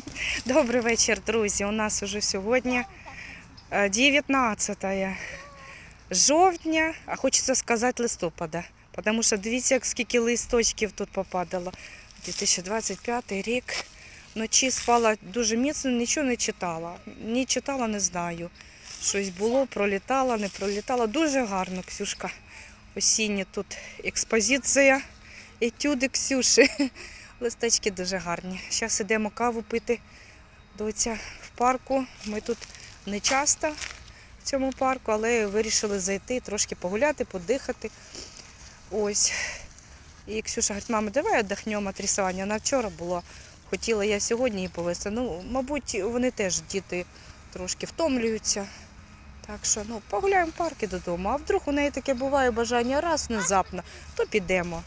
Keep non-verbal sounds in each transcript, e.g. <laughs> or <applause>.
<laughs> Добрий вечір, друзі. У нас уже сьогодні е, 19 жовтня, а хочеться сказати листопада. Тому що дивіться, скільки листочків тут попадало. 2025 рік. Вночі спала дуже міцно, нічого не читала. Ні читала, не знаю. Щось було, пролітала, не пролітала. Дуже гарно, Ксюшка. Осіння тут експозиція, етюди Ксюші. <laughs> Листочки дуже гарні. Зараз йдемо каву пити. Доця в парку. Ми тут не часто в цьому парку, але вирішили зайти, трошки погуляти, подихати. Ось. І Ксюша говорить, мама, давай віддихнемо від рисування. Вона вчора була. Хотіла я сьогодні її повезти. Ну, мабуть, вони теж діти трошки втомлюються. Так що ну, погуляємо в парки додому. А вдруг у неї таке буває бажання раз внезапно, то підемо.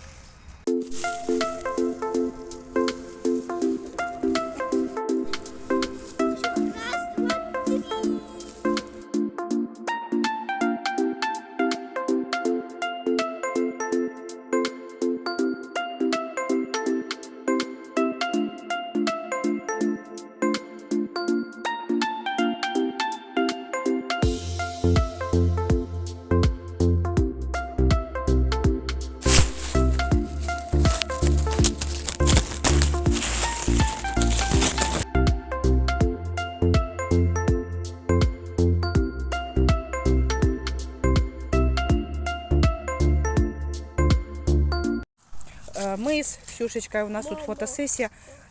Ксюшечкою, у нас тут фотосесія.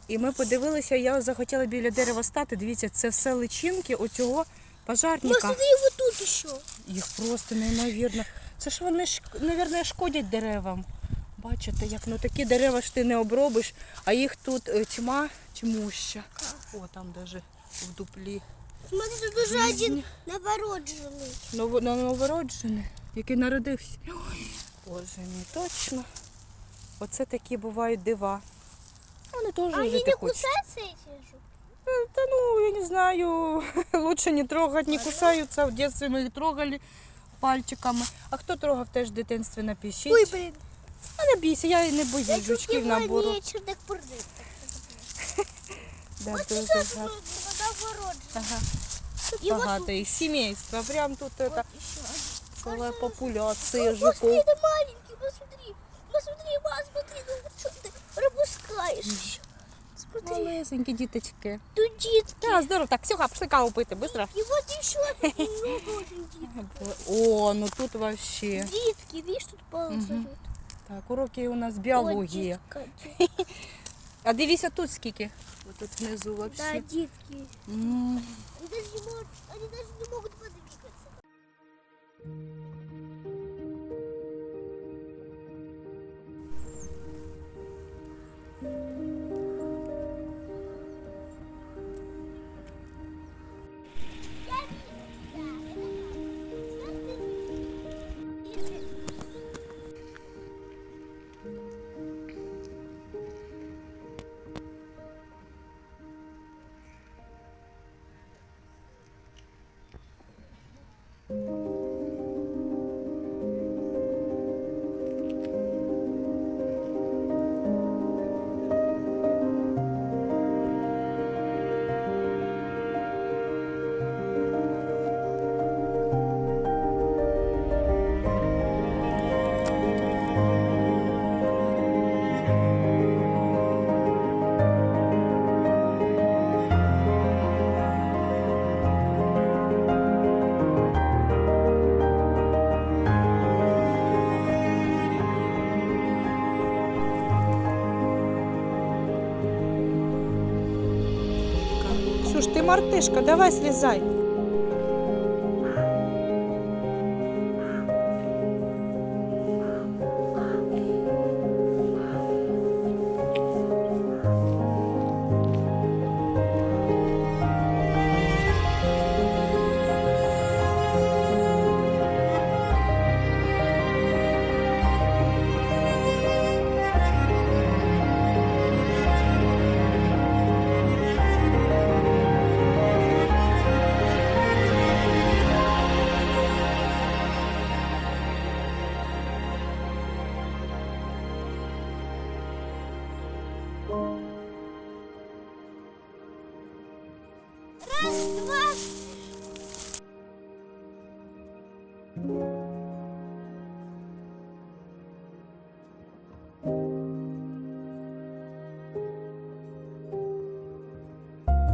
І ми подивилися, я захотіла біля дерева стати. Дивіться, це все личинки оцього пожарника. Посмотри, тут еще. Їх просто неймовірно. Це ж вони, мабуть, шкодять деревам. Бачите, як ну такі дерева ж ти не обробиш, а їх тут е, тьма тьмуща. О, там навіть в дуплі. Смотри, тут уже один новородженный. Ново- Новороджений, який народився. Ой, Боже мій, точно. Оце такі бувають дива. Вони теж А они жити не хочуть. кусаются эти же? Э, Да ну, я не знаю, <laughs> лучше не трогать, не кусаются. В детстве мы их трогали пальчиками. А хто трогав теж в дитинстві напишіть. Ой, блин. А не бійся, я і не боюсь Я чуть жучків не набору. не чердак прыгает. Да, Вот дуже сейчас гарно. новородженный. Ага. Тут І от багато їх сімейства. Прям тут Вот это, еще один. ціла популяція Ой, Посмотри, жуков. это маленький, посмотри. Посмотри, ма, смотри, ну что ты пропускаешь? Смотри, Малесенькі діточки. тут детки. Так, здорово. Так, Ксюха, пішли каву пити, вот еще один много. О, ну тут вообще. Детки, видишь, тут ползают. Так, уроки у нас Вот біології. детка. <laughs> А дивіться тут скільки. Тут внизу Да, вообще. детки. М. Они даже не могут, они даже не подвигаться. Мартишка, давай слізай. Раз, два.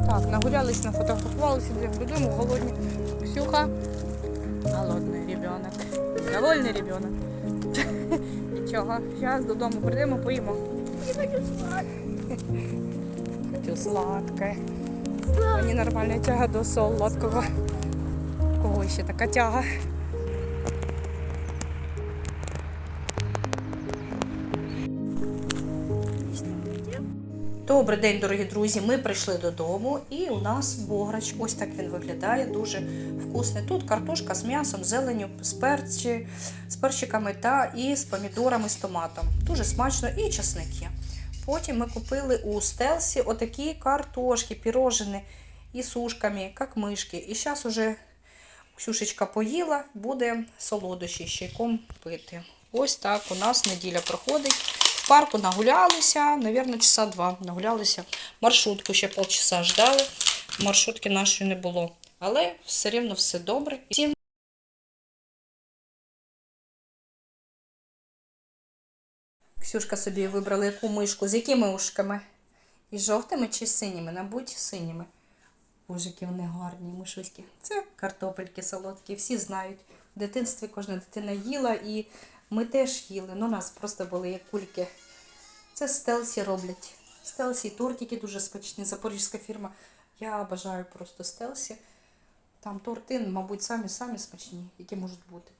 Так, нагулялись, нафотографувалися, додому, голодні. Ксюха. Голодний ребенок. Довольний ребенок. <laughs> Нічого, зараз додому прийдемо, поїмо. Я хочу спать. Хочу сладке. Мені нормальна тяга до солодкого. Кого ще така тяга? Добрий день, дорогі друзі. Ми прийшли додому, і у нас бограч. Ось так він виглядає, дуже вкусний. Тут картошка з м'ясом, зеленю, з перчі, з перчиками та і з помідорами з томатом. Дуже смачно і часник є. Потім ми купили у стелсі отакі картошки, пірожини і сушками, як мишки. І зараз уже Ксюшечка поїла, буде солодощі з чайком пити. Ось так у нас неділя проходить. В парку нагулялися, мабуть, часа два нагулялися. Маршрутку ще полчаса ждали. Маршрутки нашої не було. Але все рівно все добре. Всім Ксюшка собі вибрала яку мишку. З якими ушками? Із жовтими чи синіми? Мабуть, синіми. Боже, вони гарні, мишуськи. Це картопельки солодкі, всі знають. В дитинстві кожна дитина їла і ми теж їли. Ну, у нас просто були як кульки. Це стелсі роблять. Стелсі тортики дуже смачні. Запорізька фірма. Я бажаю просто стелсі. Там торти, мабуть, самі самі смачні, які можуть бути.